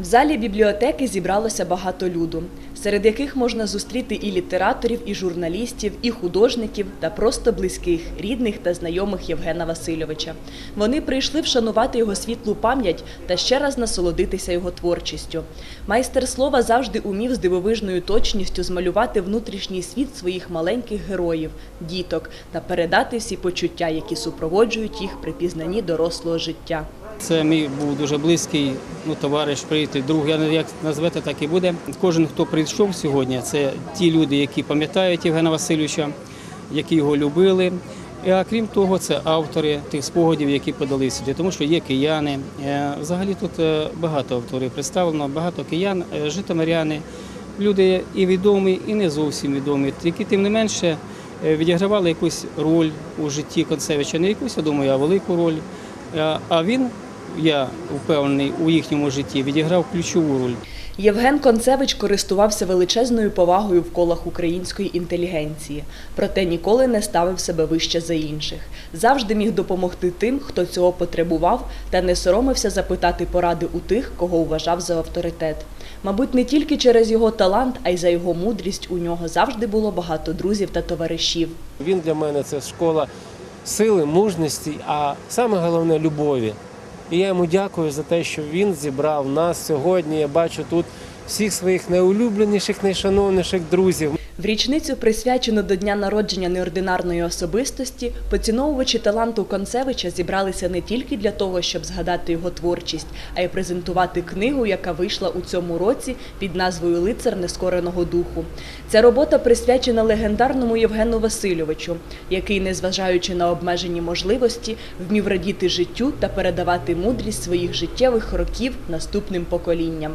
В залі бібліотеки зібралося багато люду, серед яких можна зустріти і літераторів, і журналістів, і художників та просто близьких, рідних та знайомих Євгена Васильовича. Вони прийшли вшанувати його світлу пам'ять та ще раз насолодитися його творчістю. Майстер слова завжди умів з дивовижною точністю змалювати внутрішній світ своїх маленьких героїв, діток та передати всі почуття, які супроводжують їх при пізнанні дорослого життя. Це мій був дуже близький ну, товариш, приятель, друг. Я не- як назвете, так і буде. Кожен, хто прийшов сьогодні, це ті люди, які пам'ятають Євгена Васильовича, які його любили. А крім того, це автори тих спогадів, які подали сюди, тому що є кияни. Е, Взагалі тут е, багато авторів представлено, багато киян, е, житомиряни, люди і відомі, і не зовсім відомі, які тим не менше відігравали якусь роль у житті Концевича, не якусь, я думаю, а велику роль. А він, я впевнений, у їхньому житті відіграв ключову роль. Євген Концевич користувався величезною повагою в колах української інтелігенції, проте ніколи не ставив себе вище за інших. Завжди міг допомогти тим, хто цього потребував, та не соромився запитати поради у тих, кого вважав за авторитет. Мабуть, не тільки через його талант, а й за його мудрість у нього завжди було багато друзів та товаришів. Він для мене це школа сили, мужності, а саме головне любові. І я йому дякую за те, що він зібрав нас сьогодні. Я бачу тут всіх своїх найулюбленіших, найшановніших друзів. В річницю, присвячену до дня народження неординарної особистості, поціновувачі таланту Концевича зібралися не тільки для того, щоб згадати його творчість, а й презентувати книгу, яка вийшла у цьому році під назвою Лицар нескореного духу. Ця робота присвячена легендарному Євгену Васильовичу, який, незважаючи на обмежені можливості, вмів радіти життю та передавати мудрість своїх життєвих років наступним поколінням.